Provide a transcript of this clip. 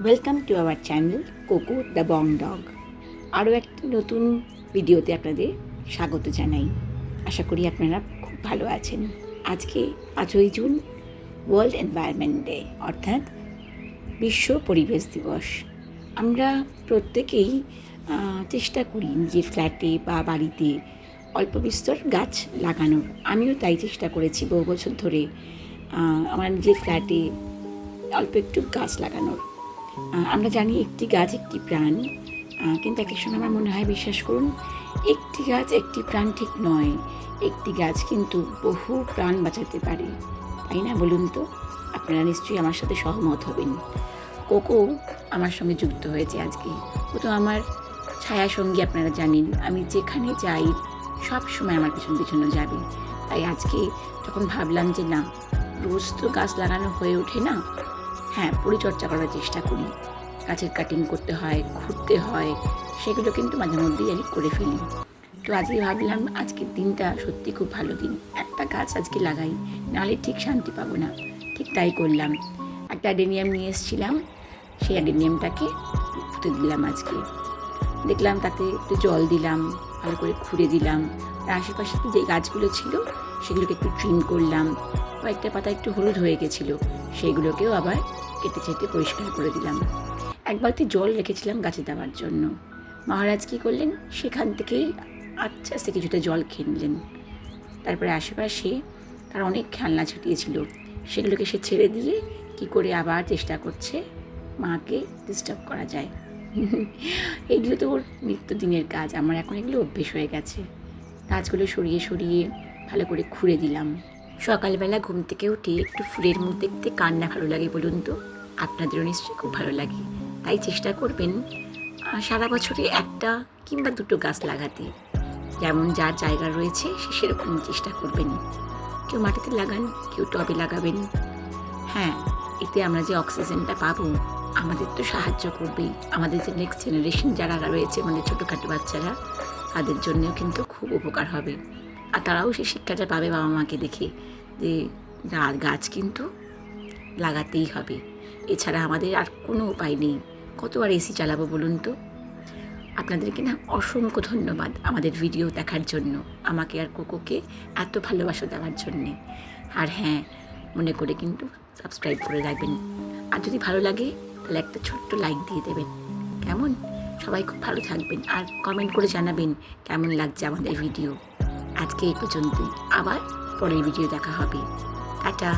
Welcome to our channel Coco the Bong dog আরও একটি নতুন ভিডিওতে আপনাদের স্বাগত জানাই। আশা করি আপনারা খুব ভালো আছেন। আজকে পাঁচই জুন ওয়ার্ল্ড এনভায়রনমেন্ট ডে অর্থাৎ বিশ্ব পরিবেশ দিবস। আমরা প্রত্যেকেই চেষ্টা করি নিজের ফ্ল্যাটে বা বাড়িতে অল্প বিস্তর গাছ লাগানোর। আমিও তাই চেষ্টা করেছি বহু বছর ধরে। আমার নিজের ফ্ল্যাটে অল্প একটু গাছ লাগানোর। আমরা জানি একটি গাছ একটি প্রাণ। কিন্তু এক এক সময় আমার মনে হয়, বিশ্বাস করুন, একটি গাছ একটি প্রাণ ঠিক নয়। একটি গাছ কিন্তু বহু প্রাণ বাঁচাতে পারে। তাই না বলুন তো? আপনারা নিশ্চয়ই আমার সাথে সহমত হবেন। কোকো আমার সঙ্গে যুক্ত হয়েছে আজকে। ও তো আমার ছায়া সঙ্গী, আপনারা জানেন। আমি যেখানে যাই, সব সময় আমার পিছন পিছনে যাবে। তাই আজকে যখন ভাবলাম যে না, রোজ তো গাছ লাগানো হয়ে ওঠে না হ্যাঁ পরিচর্যা করার চেষ্টা করি। গাছের কাটিং করতে হয় ঘুরতে হয় সেগুলো কিন্তু মাঝে মধ্যেই আমি করে ফেলি। তো আজকে ভাবলাম, আজকের দিনটা সত্যি খুব ভালো দিন। একটা গাছ আজকে লাগাই, নাহলে ঠিক শান্তি পাবো না। ঠিক তাই করলাম। একটা অ্যাডেনিয়াম নিয়ে এসেছিলাম, সেই অ্যাডেনিয়ামটাকে পুঁতে দিলাম আজকে। দেখলাম তাতে একটু জল দিলাম, ভালো করে খুঁড়ে দিলাম। আর আশেপাশে যে গাছগুলো ছিল, সেগুলোকে একটু ট্রিম করলাম। কয়েকটা পাতা একটু হলুদ হয়ে গেছিল সেইগুলোকেও আবার কেটে চেটে পরিষ্কার করে দিলাম। এক বালতি জল রেখেছিলাম গাছে দেওয়ার জন্য। মহারাজ কী করলেন? সেখান থেকেই আস্তে আস্তে কিছুটা জল খেয়ে নিলেন। তারপরে আশেপাশে তার অনেক খেলনা ছুটিয়েছিল। সেগুলোকে সে ছেড়ে দিয়ে কি করে আবার চেষ্টা করছে, মাকে ডিস্টার্ব করা যায়। এগুলো তো ওর নিত্যদিনের কাজ। আমার এখন এগুলো অভ্যেস হয়ে গেছে। গাছগুলো সরিয়ে সরিয়ে ভালো করে খুঁড়ে দিলাম। সকালবেলা ঘুম থেকে উঠে একটু ফুলের মুখ দেখতে কার না ভালো লাগে বলুন তো? আপনাদেরও নিশ্চয়ই খুব ভালো লাগে। তাই চেষ্টা করবেন সারা বছরে একটা কিংবা দুটো গাছ লাগাতে। যেমন যার জায়গা রয়েছে, সে সেরকম চেষ্টা করবেন। কেউ মাটিতে লাগান, কেউ টবে লাগাবেন। হ্যাঁ এতে আমরা যে অক্সিজেনটা পাবো, আমাদের তো সাহায্য করবেই। আমাদের যে নেক্সট জেনারেশন যারা রয়েছে আমাদের ছোটোখাটো বাচ্চারা, তাদের জন্যও কিন্তু খুব উপকার হবে। আর তারাও সেই শিক্ষাটা পাবে বাবা মাকে দেখে। যে গাছ কিন্তু লাগাতেই হবে। এছাড়া আমাদের আর কোনো উপায় নেই। কত আর এসি চালাবো বলুন তো? আপনাদেরকে না অসংখ্য ধন্যবাদ আমাদের ভিডিও দেখার জন্য, আমাকে আর কোকোকে এত ভালোবাসা দেওয়ার জন্যে। আর হ্যাঁ মনে করে কিন্তু সাবস্ক্রাইব করে রাখবেন। আর যদি ভালো লাগে, তাহলে একটা ছোট্ট লাইক দিয়ে দেবেন। কেমন? সবাই খুব ভালো থাকবেন আর কমেন্ট করে জানাবেন কেমন লাগছে আমাদের ভিডিও আজকে এই পর্যন্তই। আবার পরের ভিডিও দেখা হবে। টাটা।